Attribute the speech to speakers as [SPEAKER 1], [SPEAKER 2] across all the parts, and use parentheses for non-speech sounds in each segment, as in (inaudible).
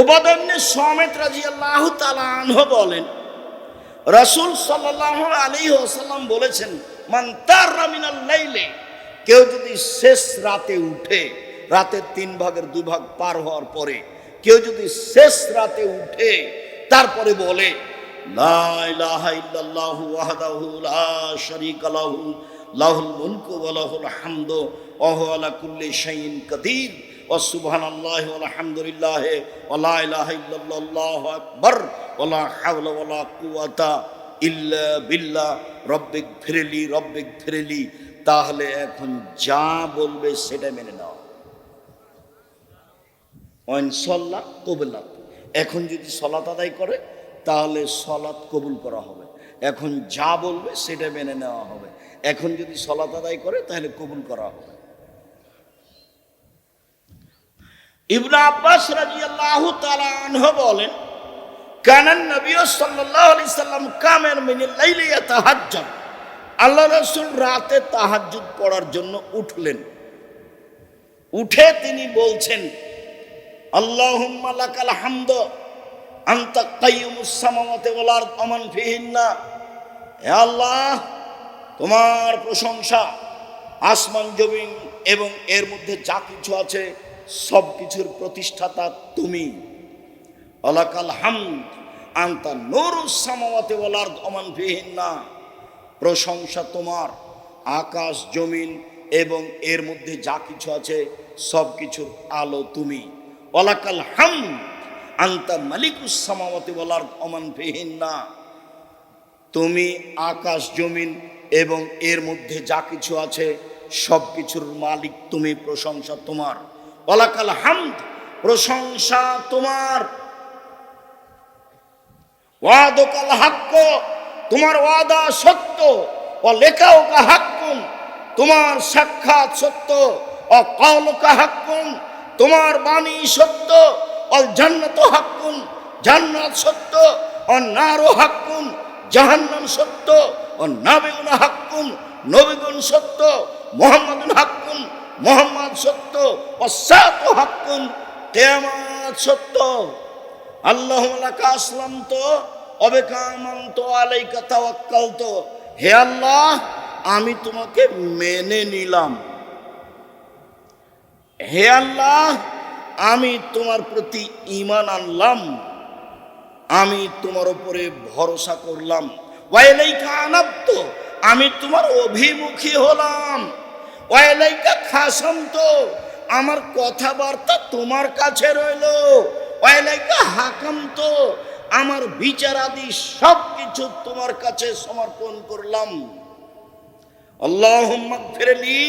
[SPEAKER 1] ওবাদন্যে সমেত রাজি আল্লাহ তালাহ বলেন, রসুল সাল্লাহ আলী ওসাল্লাম বলেছেন, মান তার রামিনাল লাইলে কেউ যদি শেষ রাতে উঠে রাতের তিন ভাগের দুই ভাগ পার হওয়ার পরে, কেউ যদি শেষ রাতে উঠে, তারপরে বলে লাহুল মুলকু ওয়া লাহুল হামদু, ওয়া আলা কুল্লি শাইইন কাদির সুবহানাল্লাহি ওয়া আলহামদুলিল্লাহি ওয়া লা ইলাহা ইল্লাল্লাহু আল্লাহু আকবার ওয়া লা হাওলা ওয়া লা কুওয়াতা ইল্লা বিল্লাহ। রব্বিক ফিরলি রব্বিক ফিরলি। তাহলে এখন যা বলবে সেটা মেনে নাও। অনসল্লা কবুলাত এখন যদি সলাত আদায় করে, তাহলে সলাৎ কবুল করা হবে। এখন যা বলবে সেটা মেনে নেওয়া হবে। এখন যদি সলাত আদায় করে, তাহলে কবুল করা হবে। ইবনা আব্বাস রাদিয়াল্লাহু তাআলা আনহু বলেন কানান নবী সাল্লাল্লাহু আলাইহি সাল্লাম কামের মিনাল লাইলি ইয়াতাহাজ্জাদ। আল্লাহ রাসূল রাতে তাহাজ্জুদ পড়ার জন্য উঠলেন। উঠে তিনি বলছেন, আল্লাহুম্মা লাকাল হামদ, আনতা কাইয়ুমুস সামাওয়াতি ওয়াল আরদ আমান ফিহিন্না। হে আল্লাহ, তোমার প্রশংসা, আসমান জমিন এবং এর মধ্যে যা কিছু আছে সব কিছুর প্রতিষ্ঠাতা তুমি। অলাকাল হামদ আন্তা নুরুস সামাওয়াতি ওয়াল আরদ আমান ফিহিন্না। প্রশংসা তোমার, আকাশ, জমিন এবং এর মধ্যে যা কিছু আছে সব কিছুর আলো তুমি। ওলাকাল হাম আন্তা মালিকুস সামাওয়াতি ওয়াল আরদ আমান ফিহিন্না। তুমি আকাশ, জমিন এবং এর মধ্যে যা কিছু আছে সব কিছুর মালিক তুমি, প্রশংসা তোমার। ওলাকাল হামদ, প্রশংসা তোমার। ওয়াদকাল হাক্য তোমার ওয়াদা সত্য। ও লেখাও হাক্কুন, তোমার সাক্ষাৎ সত্য। ও কলকা হাক্কুন, তোমার বাণী সত্য। ও জান্নাত হাক্কুন, জান্নাত সত্য। ও নারো হাক্কুন, জাহান্নাম সত্য। ও নাবিগুন হাক্কুন নবীগুন সত্য। মোহাম্মদুন হাক্কুন মোহাম্মদ সত্য ও সাত হাক্কুন, কেয়ামাত সত্য। আল্লাহ আসলাম তো অবেকামান্ত আলাইকা তাওয়াক্কাল তো হে আল্লাহ, আমি তোমাকে মেনে নিলাম। হে আল্লাহ, আমি তোমার প্রতি ইমান আনলাম। আমি তোমার উপরে ভরসা করলাম। ওয়াইলাইকা আনাব্ত, আমি তোমার অভিমুখী হলাম। ওয়াইলাইকা খাসাম তো, আমার কথাবার্তা তোমার কাছে রইল। ওয়াইলাইকা হাকাম তো, আমার বিচারাদি সব কিছু তোমার কাছে সমর্পণ করলাম। আল্লাহ ফেরেলি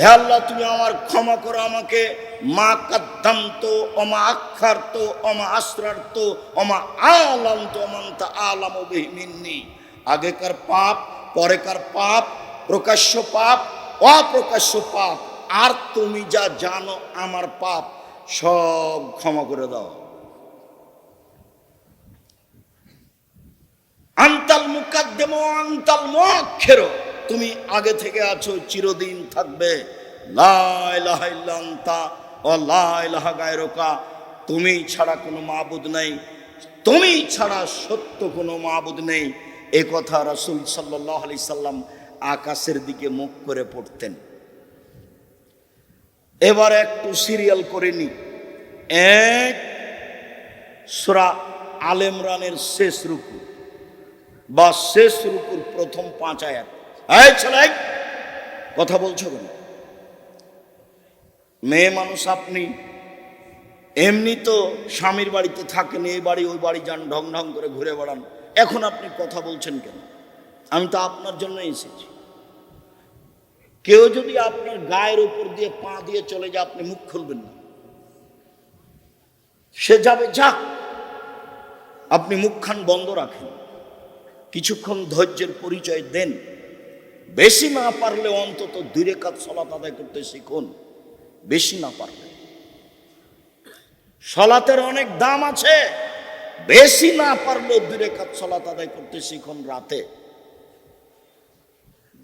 [SPEAKER 1] হে আল্লাহ, তুমি আমার ক্ষমা করো আমাকে। মা কাদ্দাম তো অমা আক্ষার তো অমা আশ্রার তো অমা আলাম তো অমান্তা আলাম বিহিমিন্নি আগেকার পাপ, পরেকার পাপ, প্রকাশ্য পাপ অপ্রকাশ্য পাপ। আর তুমি যা জানো, আমার পাপ, সব ক্ষমা করে দাও। আন্তাল মুকাদ্দেম, আন্তাল মুআক্ষির তুমি আগে থেকে আছো, চিরদিন থাকবে। তুমি ছাড়া কোনো মাবুদ নেই। তুমি ছাড়া সত্য কোনো মাবুদ নেই। এ কথা রাসূল সাল্লাল্লাহু আলাইহি সাল্লাম আকাশের দিকে মুখ করে পড়তেন। এবার একটু সিরিয়াল করে নি। এক, সূরা আল ইমরানের শেষ রুকু বা শেষ রুকুর প্রথম পাঁচ আয়াত। এই ছেলে, কথা বলছো কেন? মেয়ে মানুষ আপনি, এমনি তো স্বামীর বাড়িতে থাকেন, এই বাড়ি, ওই বাড়ি যান, ঢং ঢং করে ঘুরে বেড়ান। এখন আপনি কথা বলছেন কেন? আমি তো আপনার জন্য এসেছি। কেউ যদি আপনার গায়ের উপর দিয়ে পা দিয়ে চলে যায়, আপনি মুখ খুলবেন না। সে যাবে, যাক। আপনি মুখখান বন্ধ রাখেন। কিছুক্ষণ ধৈর্যের পরিচয় দেন। বেশি না পারলে অন্তত দুই রেখাত সলাত আদায় করতে শিখুন। বেশি না পারলে। সলাতের অনেক দাম আছে। বেশি না পারলেও দুই রেখাত সলাত আদায় করতে শিখুন রাতে।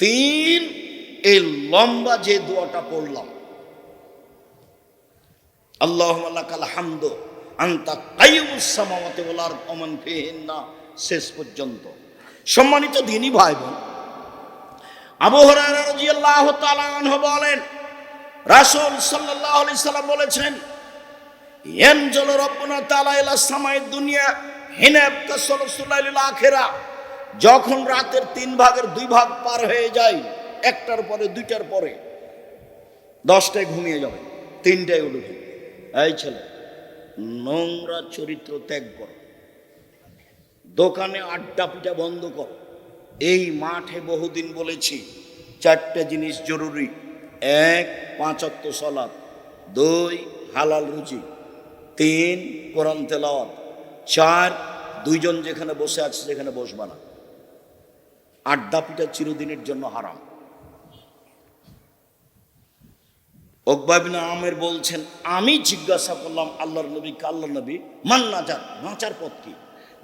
[SPEAKER 1] তিন এই লম্বা যে দোয়াটা পড়লাম। আল্লাহুম্মা লাকাল হামদু আনতা কাইয়ুমুস সামাওয়াতি ওয়াল আরদ ওয়া মান ফিহিন্না। শেষ পর্যন্ত। সম্মানিত দিনী ভাই বোন আবু হুরায়রা রাদিয়াল্লাহু তাআলা আনহু বলেন, রাসূল আলাইহি সাল্লাম বলেছেন, ইয়ানজুলু রাব্বুনা তাআলা ইলা সামাই দুনিয়া হিনা ইয়াবকা সুলসুলাইল আখিরা। যখন রাতের তিন ভাগের দুই ভাগ পার হয়ে যায়, একটার পরে, দুইটার পরে, দশটায় ঘুমিয়ে যাবে, তিনটায় উঠবে এই ছেলে, নোংরা চরিত্র ত্যাগ করো। দোকানে আড্ডা পিটা বন্ধ কর। এই মাঠে বহুদিন বলেছি, চারটে জিনিস জরুরি। এক পাঁচাত্ত সলাদ। দুই, হালাল রুচি। তিন, কোরআন তেলাওয়াত। চার, দুইজন যেখানে বসে আছে, সেখানে বসবা না। আড্ডা পিটা চিরদিনের জন্য হারাম। আমের বলছেন, আমি জিজ্ঞাসা করলাম, আল্লাহর নবী আল্লাহ নবী, মান না যান বাঁচার পথ কি?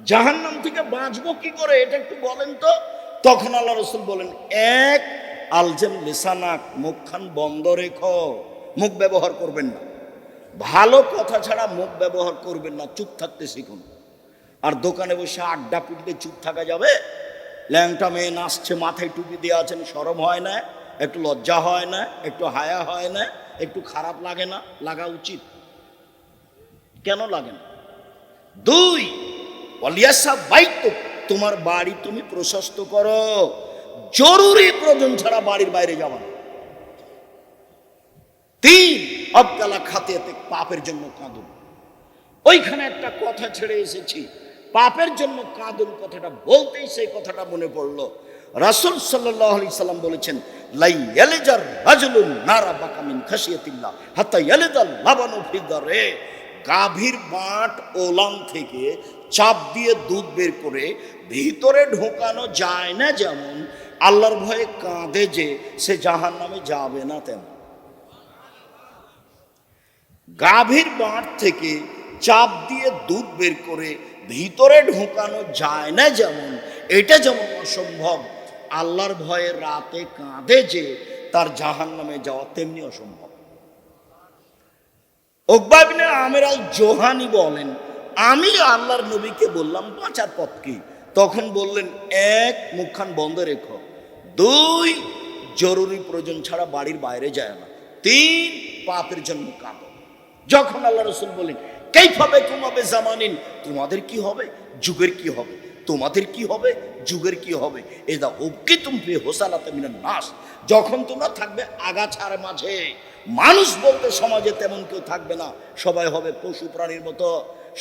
[SPEAKER 1] জাহান্নাম থেকে বাঁচবো কি করে, এটা একটু বলেন তো। তখন আল্লাহ রসুল বলেন, এক, আলজেম লিসানাক, মুখখান বন্ধ রেখো, মুখ ব্যবহার করবেন না। ভালো কথা ছাড়া মুখ ব্যবহার করবেন না, চুপ থাকতে শিখুন। আর দোকানে বসে আড্ডা পিটলে চুপ থাকা যাবে? ল্যাংটা মেয়ে নাচছে, মাথায় টুপি দিয়ে আছেন, সরম হয় না, একটু লজ্জা হয় না, একটু হায়া হয় না, একটু খারাপ লাগে না, লাগা উচিত। কেন লাগে না? দুই, অলিয়াসা বাইক, তোমার বাড়ি তুমি প্রশস্ত করো। জরুরি প্রয়োজন ছাড়া বাড়ির বাইরে যাওয়া। তিন, অবকালা খাতে পাপের জন্য কাঁদুন ওইখানে একটা কথা ছেড়ে এসেছি। পাপের জন্য কাঁদুন কথাটা বলতেই সেই কথাটা মনে পড়ল। রাসুল সাল্লাল্লাহু আলাইহি সাল্লাম বলেছেন, লাই ইয়ালিজার রাজুলুন নারা বাকামিন খাশিয়াতিল্লাহ, হাত্তা ইয়ালিদাল লাবানু ফিদারে গাভীর বাঁট ওলান থেকে চাপ দিয়ে দুধ বের করে ভিতরে ঢোকানো যায় না যেমন, আল্লাহর ভয়ে কাঁদে যে সে জাহান নামে যাবে না তেমন। গাভীর বাঁট থেকে চাপ দিয়ে দুধ বের করে ভিতরে ঢোকানো যায় না যেমন, এটা যেমন অসম্ভব। আল্লাহর ভয়ে রাতে কাঁদে যে, তার জাহান নামে যাওয়া তেমনি অসম্ভব। ওকবাবিনে আমের আল জোহানি বলেন, আমি আল্লাহর নবীকে বললাম, বাঁচার পথ কি? তখন বললেন, এক, মুখখান বন্ধ রেখো। দুই, জরুরি প্রয়োজন ছাড়া বাড়ির বাইরে যায় না। তিন, পাপের জন্য কাঁদো। যখন আল্লাহ রসুল বলেন কেইভাবে কমাবে জামানিন? তোমাদের কি হবে? যুগের কি হবে? তোমাদের কি হবে? যুগের কি হবে? এদা ওকে তুমি হোসালাতে মিনার নাস। যখন তোমরা থাকবে আগাছার মাঝে, মানুষ বলতে সমাজে তেমন কেউ থাকবে না। সবাই হবে পশু প্রাণীর মতো।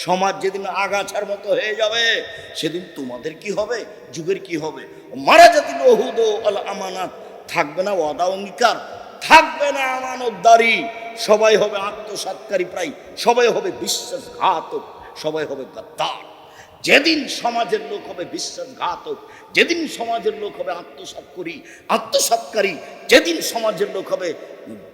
[SPEAKER 1] সমাজ যেদিন আগাছার মতো হয়ে যাবে, সেদিন তোমাদের কি হবে? যুগের কি হবে? মারা জাতি ওহুদ আল আমানাত থাকবে না ওয়াদা অঙ্গীকার। থাকবে না আমানতদারি। সবাই হবে আত্মসাৎকারী প্রায়, সবাই হবে বিশ্বাসঘাতক, সবাই হবে গাদ্দার। যেদিন সমাজের লোক হবে বিশ্বাসঘাতক, যেদিন সমাজের লোক হবে আত্মসাৎ করি আত্মসাৎকারী, যেদিন সমাজের লোক হবে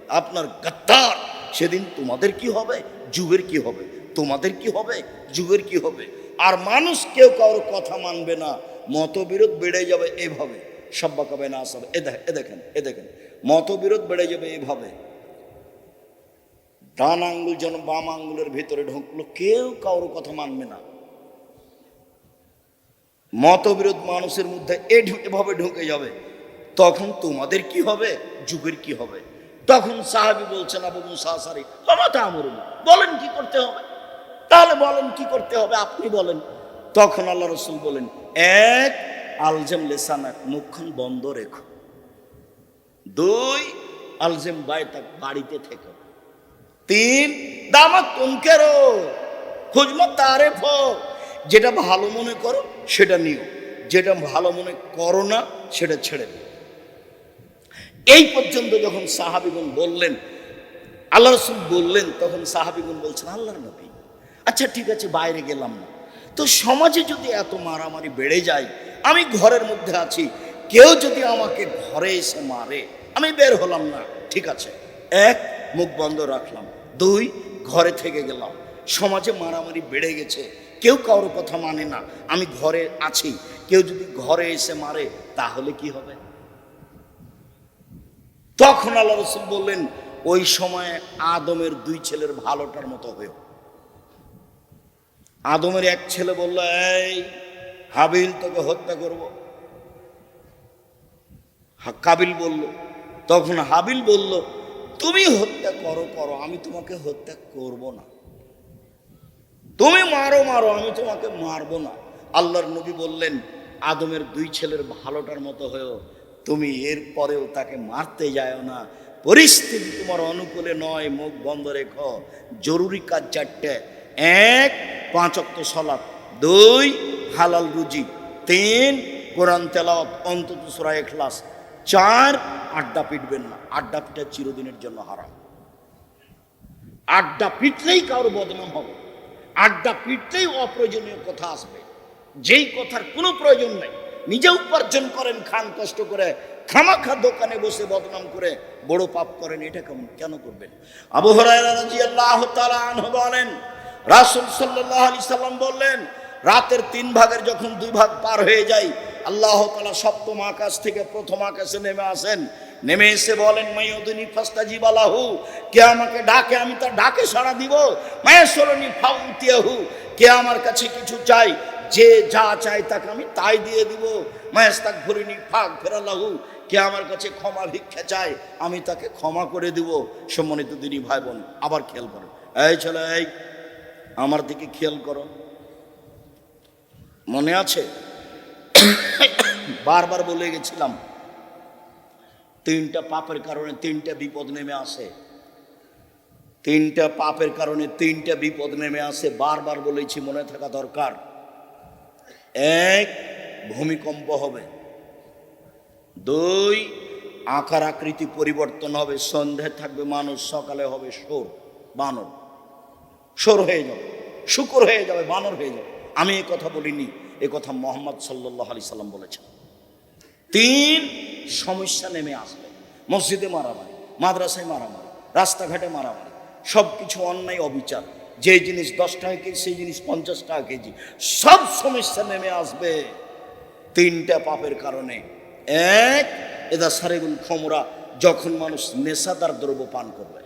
[SPEAKER 1] আপনার গাদ্দার, সেদিন তোমাদের কি হবে? যুগের কি হবে? তোমাদের কি হবে? যুগের কি হবে? আর মানুষ কেউ কারোর কথা মানবে না, মতবিরোধ বেড়ে যাবে এভাবে। সব্বা কবে না আসবে এ দেখেন এ দেখেন, মতবিরোধ বেড়ে যাবে এভাবে। ডান আঙ্গুল যেন বাম আঙ্গুলের ভেতরে ঢুকলো, কেউ কারোর কথা মানবে না। মতবিরোধ মানুষের মধ্যে এভাবে ঢুকে যাবে, তখন তোমাদের কি হবে? যুগের কি হবে? তখন সাহাবি বলছেন, আবু মুসা আসারি ক্ষমতা আমর বলেন, কি করতে হবে? তাহলে বলেন, কি করতে হবে? আপনি বলেন। তখন আল্লাহ রসুল বলেন, এক আলজেম লেসানাক, মুখখান বন্ধ রেখো। দুই আলজেম বায়তাক, বাড়িতে থেকো। তিন দামা তুমকেরো খুঁজমো তারে যেটা ভালো মনে করো, সেটা নিও। যেটা ভালো মনে করো না, সেটা ছেড়ে দিও। এই পর্যন্ত যখন সাহাবিগণ বললেন, আল্লাহ রসুল বললেন, তখন সাহাবিগুন বলছেন, আল্লাহর নবী। আচ্ছা ঠিক আছে, বাইরে গেলাম না। তো সমাজে যদি এত মারামারি বেড়ে যায়, আমি ঘরের মধ্যে আছি, কেউ যদি আমাকে ঘরে এসে মারে, আমি বের হলাম না। ঠিক আছে, এক, মুখ বন্ধ রাখলাম। দুই, ঘরে থেকে গেলাম। সমাজে মারামারি বেড়ে গেছে। কেউ কারোর কথা মানে না। আমি ঘরে আছি। কেউ যদি ঘরে এসে মারে, তাহলে কি হবে? তখন আল্লাহ রসুল বললেন, ওই সময় আদমের দুই ছেলের ভালোটার মতো হয়েও। আদমের এক ছেলে বলল, এই হাবিল, তোকে হত্যা করব। কাবিল বলল, তখন হাবিল বলল তুমি হত্যা করো করো, আমি তোমাকে হত্যা করব না। তুমি মারো মারো, আমি তোমাকে মারবো না। আল্লাহর নবী বললেন, আদমের দুই ছেলের ভালোটার মতো হয়েও তুমি এর পরেও তাকে মারতে যাও না। পরিস্থিতি তোমার অনুকূলে নয়, মুখ বন্ধ রেখো। জরুরি কাজ চারটে। এক, পাঁচ অক্ত সলাপ দুই, হালাল রুজি। তিন, কোরআন তেলাওয়াত, অন্তত সুরা এখলাস চার, আড্ডা পিটবেন না। আড্ডা পিটা চিরদিনের জন্য হারাম। আড্ডা পিটলেই কারোর বদনাম হবে। আড্ডা পিটলেই অপ্রয়োজনীয় কথা আসবে। যেই কথার কোনো প্রয়োজন নেই। নিজে উপার্জন করেন, খান, কষ্ট করে খামাখা দোকানে বসে বদনাম করে বড় পাপ করেন, এটা কেমন? কেন করবেন? আবু বলেন, রাসূল সাল্লাল্লাহু আলাইহি সাল্লাম বললেন, রাতের তিন ভাগের যখন দুই ভাগ পার হয়ে যায় আল্লাহ তালা সপ্তম আকাশ থেকে প্রথম আকাশে নেমে আসেন। নেমে এসে বলেন, মাইয়ুদিনী ফাস্তাজিব আলাহু কে আমাকে ডাকে, আমি তার ডাকে সাড়া দিব। মায়াসরণী ফাউতিয়াহু। কে আমার কাছে কিছু চাই যে যা চাই তাকে আমি তাই দিয়ে দিব। মায়াস্তাক ভরিনি ফাঁক ফেরালাহু কে আমার কাছে ক্ষমা ভিক্ষা চায়, আমি তাকে ক্ষমা করে দিব। সম্মানিত দিনী ভাই বোন আবার খেয়াল করো। এই ছেলে, এই, আমার দিকে খেয়াল করো। মনে আছে? (coughs) বারবার বলে গেছিলাম, তিনটা পাপের কারণে তিনটা বিপদ নেমে আসে। তিনটা পাপের কারণে তিনটা বিপদ নেমে আসে, বারবার বলেছি মনে থাকা দরকার। এক, ভূমিকম্প হবে। দুই, আকার আকৃতি পরিবর্তন হবে, সন্ধে থাকবে, মানুষ সকালে হবে সোর বানর। সোর হয়ে যাবে, শুকর হয়ে যাবে, বানর হয়ে যাবে। আমি এ কথা বলিনি। এ কথা মোহাম্মদ সাল্লাহ আলি সাল্লাম বলেছেন। তিন, সমস্যা নেমে আসবে। মসজিদে মারামারি, মাদ্রাসায় মারামারি, রাস্তাঘাটে মারামারি সব কিছু অন্যায়, অবিচার। যে জিনিস দশ টাকা কেজি, সেই জিনিস পঞ্চাশ টাকা কেজি, সব সমস্যা নেমে আসবে। তিনটা পাপের কারণে। এক, এদা সারেগুল খমরা, যখন মানুষ নেশাদার দ্রব্য পান করবে।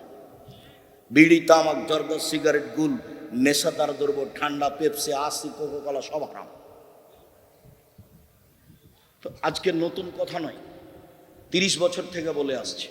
[SPEAKER 1] বিড়ি, তামাক, জর্দা, সিগারেট, গুল, নেশাদার দ্রব্য, ঠান্ডা, পেপসি আসি কোকোকলা, সব হারাম। তো আজকে নতুন কথা নয় তিরিশ বছর থেকে বলে আসছে।